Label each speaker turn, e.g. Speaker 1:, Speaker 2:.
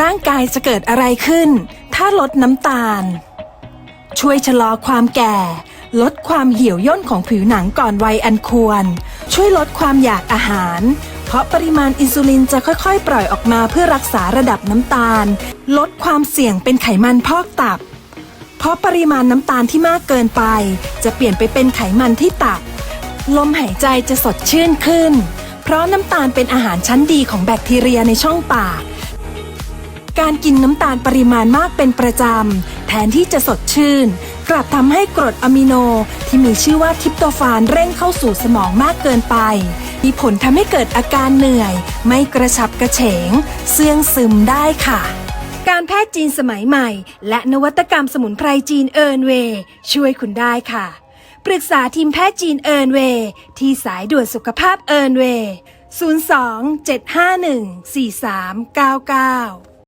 Speaker 1: ร่างกายจะเกิดอะไรขึ้น ถ้าลดน้ำตาล ช่วยชะลอความแก่ ลดความเหี่ยวย่นของผิวหนังก่อนวัยอันควร ช่วยลดความอยากอาหาร เพราะปริมาณอินซูลินจะค่อยๆ ปล่อยออกมาเพื่อรักษาระดับน้ำตาล ลดความเสี่ยงเป็นไขมันพอกตับ เพราะปริมาณน้ำตาลที่มากเกินไป จะเปลี่ยนไปเป็นไขมันที่ตับ ลมหายใจจะสดชื่นขึ้น เพราะน้ำตาลเป็นอาหารชั้นดีของแบคทีเรียในช่องปาก การกินน้ำตาลปริมาณมากเป็นประจำ แทนที่จะสดชื่น กลับทำให้กรดอะมิโนที่มีชื่อว่าทิปโตฟานเร่งเข้าสู่สมองมากเกินไป มีผลทำให้เกิดอาการเหนื่อย ไม่กระฉับกระเฉง เสื่องซึมได้ค่ะการแพทย์จีนสมัยใหม่ และนวัตกรรมสมุนไพรจีนเอิร์นเวช่วยคุณได้ค่ะ ปรึกษาทีมแพทย์จีนเอิร์นเวที่สายด่วนสุขภาพเอิร์นเวย์02 751 4399